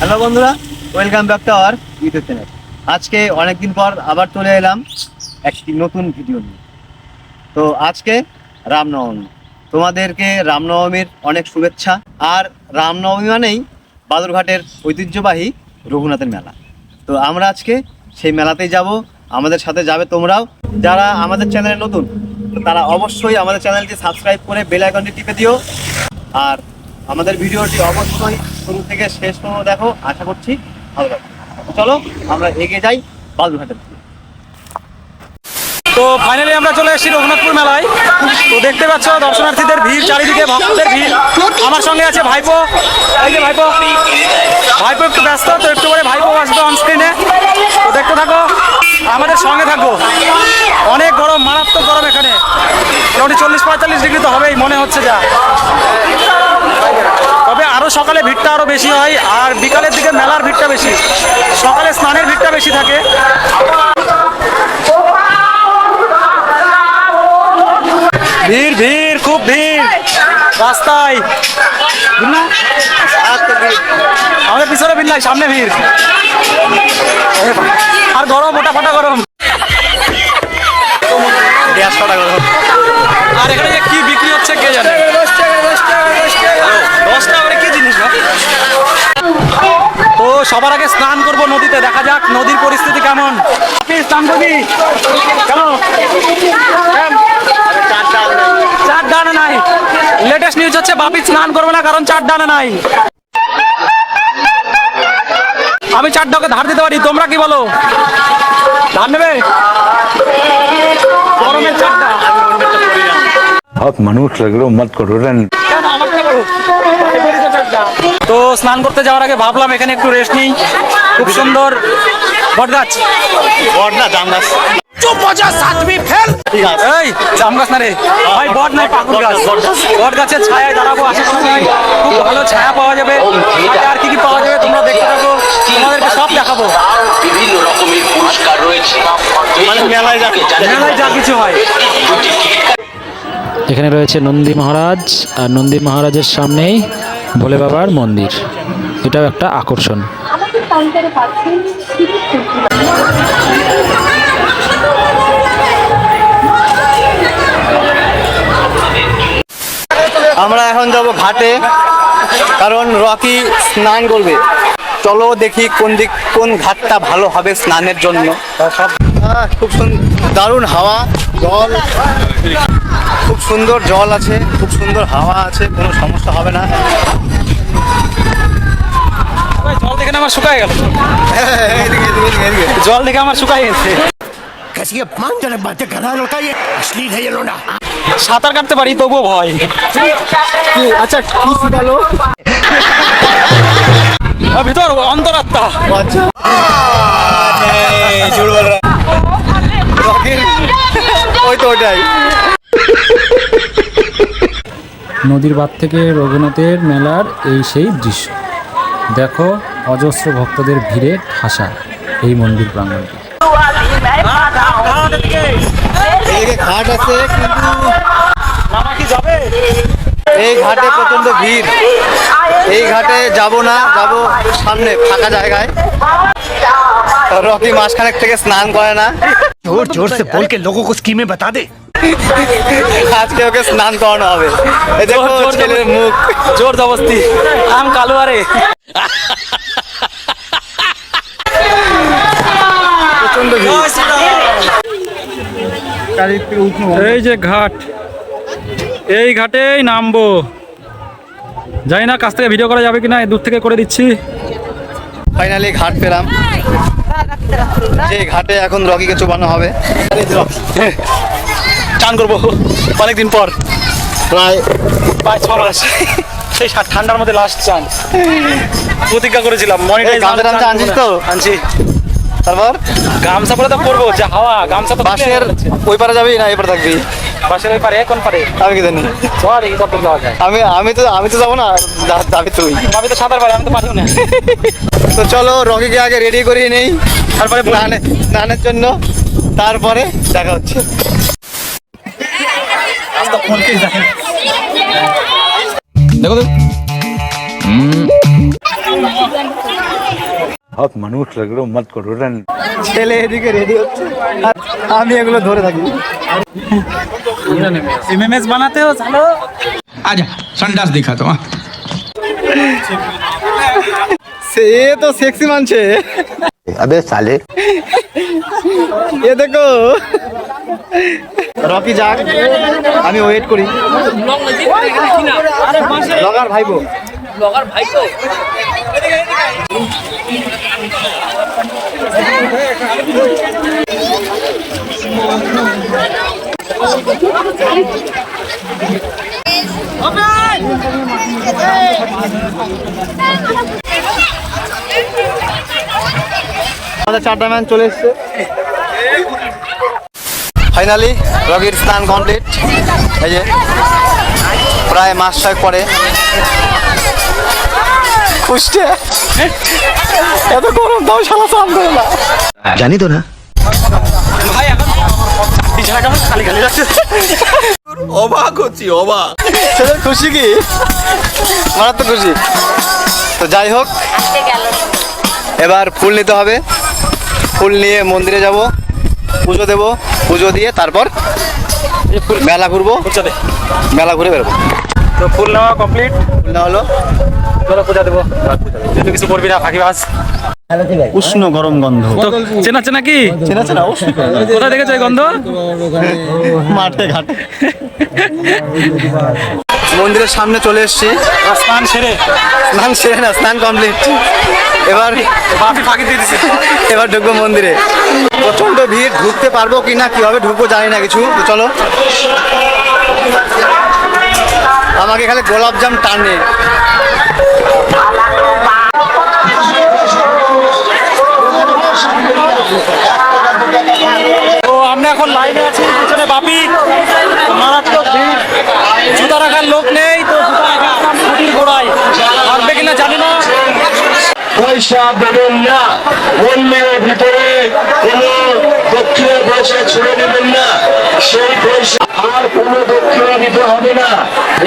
Hello বন্ধুরা welcome back to our YouTube channel আজকে অনেকদিন পর আবার চলে এলাম একটি নতুন ভিডিও নিয়ে। তো আজকে রামনবমী। তোমাদেরকে রামনবমীর অনেক শুভেচ্ছা। আর রামনবমী মানেই বাদুরঘাটের ঐতিহ্যবাহী রঘুনাথের মেলা। তো আমরা আজকে সেই মেলাতেই যাব। আমাদের সাথে যাবে তোমরাও। যারা আমাদের চ্যানেলে নতুন তারা অবশ্যই আমাদের চ্যানেলটি সাবস্ক্রাইব করে বেল আইকনটি টিপে দিও। আর আমাদের ভিডিওটি অবশ্যই শুরু থেকে শেষ পর্যন্ত দেখো, আশা করছি ভালো লাগবে। চলো, আমরা এগিয়ে যাই বালুরঘাটের দিকে। তো ফাইনালি আমরা চলে এসেছি রঘুনাথপুর মেলায়। তো দেখতে পাচ্ছ, দর্শনার্থীদের ভিড়, চারিদিকে ভক্তদের ভিড়। আমার সঙ্গে আছে ভাইপো। এই যে ভাইপো। ভাইপো একটু ব্যস্ত, তো একটু পরে ভাইপো আসবে অন স্ক্রিনে তো দেখতে থাকো, আমাদের সঙ্গে থাকো অনেক গরম, মারাত্মক গরম এখানে। মোটামুটি চল্লিশ পঁয়তাল্লিশ ডিগ্রি তো হবেই, মনে হচ্ছে যা। তবে আরও সকালে ভিড়টা আরও বেশি হয়, আর বিকালের দিকে মেলার ভিড়টা বেশি। সকালে স্নানের ভিড়টা বেশি থাকে। ভিড় ভিড়, খুব ভিড়। রাস্তায়। আমাদের পিছনে ভিড় নাই, সামনে ভিড়। আর গরম মোটা ফাটা গরম। গ্যাস কটা গরম। সবার আগে স্নান করব নদীতে দেখা যাক নদীর পরিস্থিতি কেমন। হ্যাঁ। চার ডানে নাই। লেটেস্ট নিউজ হচ্ছে বাপি স্নান করবে না কারণ চার ডানে নাই। আমি চার ডাকে ধার দিতে পারি তোমরা কি বলো? ধার নেবে? মানুষ লাগল মত করো তো স্নান করতে যাওয়ার আগে ভাবলাম এখানে একটু রেস্ট নিই। খুব সুন্দর বটগাছ। বট না গাছ। এই জাম গাছ না রে। ভাই বট নাই পাকুড় গাছ। বট গাছের ছায়ায় দাঁড়াবো আশা করছি খুব ভালো ছায়া পাওয়া যাবে। আর কি কি পাওয়া যাবে তোমরা দেখতে থাকো। তোমাদেরকে সব দেখাবো। বিভিন্ন রকমের পুরস্কার রয়েছে। মানে মেলায় যাবে মেলায় যা কিছু হয়। এখানে রয়েছে নন্দী মহারাজ আর নন্দী মহারাজের সামনেই ভোলে বাবার মন্দির। এটাও একটা আকর্ষণ। আমরা এখন যাব ঘাটে, কারণ রকি স্নান করবে। চলো দেখি কোন দিক, কোন ঘাটটা ভালো হবে স্নানের জন্য। খুব সুন্দর দারুণ হাওয়া, জল। খুব সুন্দর জল আছে খুব সুন্দর হাওয়া আছে কোনো সমস্যা হবে না ভাই, জল দেখে না আমার শুকায় গেল এদিকে, এদিকে, এদিকে, এদিকে। জল দেখে আমার শুকায় গেছে कैसी अपमानजनक बातें कर रहा है लड़का ये अश्लील है ये लोना সাঁতার কাটতে পারি তবুও ভয় আচ্ছা কি শিখালো আর ভিতর অন্তরাত্মা আচ্ছা ঝুড় বল রা রকির ওই তো ওটাই নদীর বাদ থেকে রঘুনাথের মেলার এই সেই দৃশ্য। দেখো অজস্র ভক্তদের ভিড়ে ঠাসা এই মন্দির প্রাঙ্গণটি। আছে এই ঘাটে প্রচণ্ড ভিড়। এই ঘাটে যাব না যাব সামনে ফাঁকা জায়গায়। রকি মাসখানেক থেকে স্নান করে না। জোর জোর সে বলকে কো স্কিমে বাতা দে। আজকে ওকে স্নান করানো হবে। দেখো ছেলের মুখ। জোর জবস্তি আম কালো আরে। এই যে ঘাট। এই ঘাটেই নামবো। জানি না কাছ থেকে ভিডিও করা যাবে কিনা দূর থেকে করে দিচ্ছি। ফাইনালি ঘাট পেলাম। যে ঘাটে এখন রকিকে চুবানো হবে। চান করব অনেকদিন পর। প্রায় পাঁচ ছ মাস। সেই ঠান্ডার মধ্যে লাস্ট চান প্রতিজ্ঞা করেছিলাম মনিটাইজ এই গামছা আনছিস তো? আনছি। তারপর? গামছা পরে তো করব যে হাওয়া গামছা তো বাসের ওই পারে যাবি না এই পারে থাকবি? বাসের ওই পারে কোন পারে? আমি কি জানি। চল এই কত যাওয়া যায়। আমি আমি তো আমি তো যাব না যাবি তুই। আমি তো সাঁতার পারি আমি তো পারিও না। তো চলো রকিকে আগে রেডি করিয়ে নেই। তারপরে স্নানে স্নানের জন্য। তারপরে দেখা হচ্ছে। দেখো তো बहुत मनुष्य लग रहे हो मत करो रन ছেলে এদিকে রেডি হচ্ছে আর আমি এগুলো ধরে থাকি এমএমএস বানাতে हो চলো आजा संडास दिखा तो সে এ তো সেক্সি মানছে अबे साले এ দেখো রকি যাক আমি ওয়েট করি। ব্লগার ভাইবো। আমাদের চারটা ম্যান চলে এসছে। ফাইনালি রোগীর স্নান কমপ্লিট এই যে প্রায় মাস ছয়েক পরে। খুঁজছে এত গরম তাও শালা স্নান করে না। জানি তো না। অবাক অবাক। খুশি কি? মারাত্মক খুশি। তো যাই হোক এবার ফুল নিতে হবে। ফুল নিয়ে মন্দিরে যাব পুজো দেবো। পুজো দিয়ে তারপর মেলা ঘুরবো। মেলা ঘুরে বেরোবো। তো ফুল নেওয়া কমপ্লিট। ফুল নেওয়া হলো। চলো পূজা দেবো। তুই কিছু করবি না ফাঁকি বাস। উষ্ণ গরম গন্ধ। চেনা চেনা কি? চেনা চেনা অবশ্যই। কোথায় দেখেছ এই গন্ধ? মাঠে ঘাটে। মন্দিরের সামনে চলে এসেছি। স্নান সেরে। স্নান সেরে না স্নান কমপ্লিট এবার ফাঁকি এবার ঢুকবো মন্দিরে। প্রচণ্ড ভিড় ঢুকতে পারব কি না কীভাবে ঢুকবো জানি না কিছু। চলো। আমাকে এখানে গোলাপ জাম টানে। পয়সা দেবেন না। মন্দিরের ভিতরে কোন দক্ষিণের পয়সা ছুড়ে দেবেন না। সেই পয়সা আর কোন দক্ষিণা দিতে হবে না।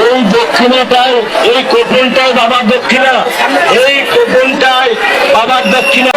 এই দক্ষিণাটাই, এই কোপনটাই বাবার দক্ষিণা। এই কোপনটাই বাবার দক্ষিণা।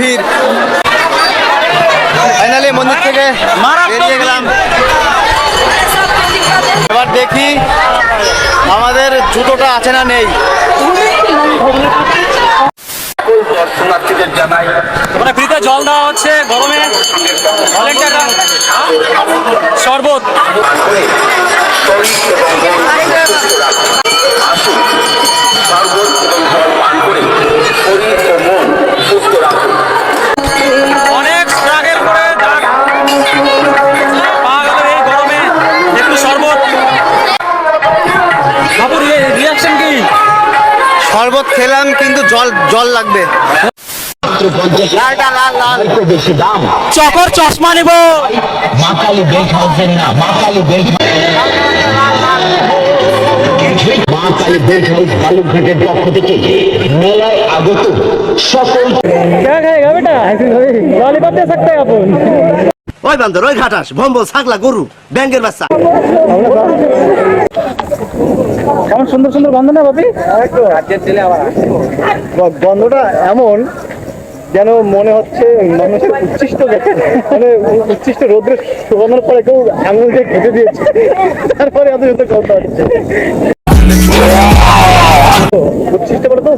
ভিড় ফাইনালি মন্দির থেকে বেরিয়ে গেলাম। এবার দেখি আমাদের জুতোটা আছে না নেই। মানে ফ্রিতে জল দেওয়া হচ্ছে গরমে অনেক টাকা শরবত। জল জল লাগবে। চকর চশমা নেব। মাকালি বেল্ট হাউসের না Makali belt Makali belt house বালুঘাটের পক্ষ থেকে মেলায় আগত সকল ওই বান্দর ওই ঘাটাস ভম্বল ছাগলা গরু ব্যাঙ্গের বাচ্চা। কেমন সুন্দর সুন্দর গন্ধ না বাপি গন্ধটা এমন যেন মনে হচ্ছে মানুষের উচ্ছিষ্ট মানে উচ্ছিষ্ট রোদ্রে শোকানোর পরে কেউ আঙুল দিয়ে খেতে দিয়েছে। তারপরে এত যত গন্ধ হচ্ছে উচ্ছিষ্ট করে তো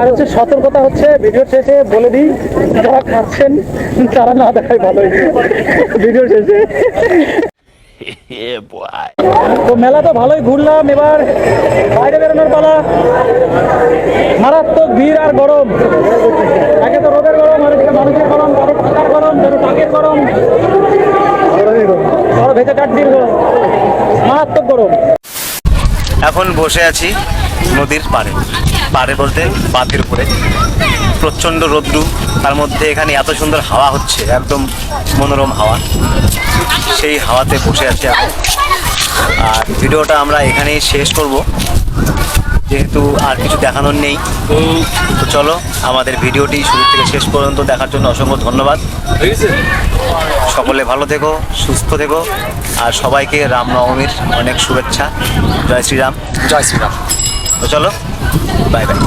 আর হচ্ছে সতর্কতা হচ্ছে ভিডিও শেষে বলে দিই যারা খাচ্ছেন তারা না দেখায় ভালোই। ভিডিও শেষে। তো মেলা তো ভালোই ঘুরলাম এবার বাইরে বেরোনোর পালা। মারাত্মক ভিড় আর গরম। একে তো রোদের গরম আর মানুষের গরম কারও টাকার গরম কারও টাকের গরম। কারও ভেজা চাটনির গরম। মারাত্মক গরম। এখন বসে আছি নদীর পাড়ে। পাড়ে বলতে বাঁধের উপরে। প্রচণ্ড রোদ্রু, তার মধ্যে এখানে এত সুন্দর হাওয়া হচ্ছে, একদম মনোরম হাওয়া। সেই হাওয়াতে বসে আছি এখন আর ভিডিওটা আমরা এখানেই শেষ করব। যেহেতু আর কিছু দেখানোর নেই, তো চলো আমাদের ভিডিওটি শুরু থেকে শেষ পর্যন্ত দেখার জন্য অসংখ্য ধন্যবাদ। সকলে ভালো থেকো সুস্থ থেকো আর সবাইকে রামনবমীর অনেক শুভেচ্ছা। জয় শ্রীরাম। জয় শ্রীরাম। তো চলো বাই বাই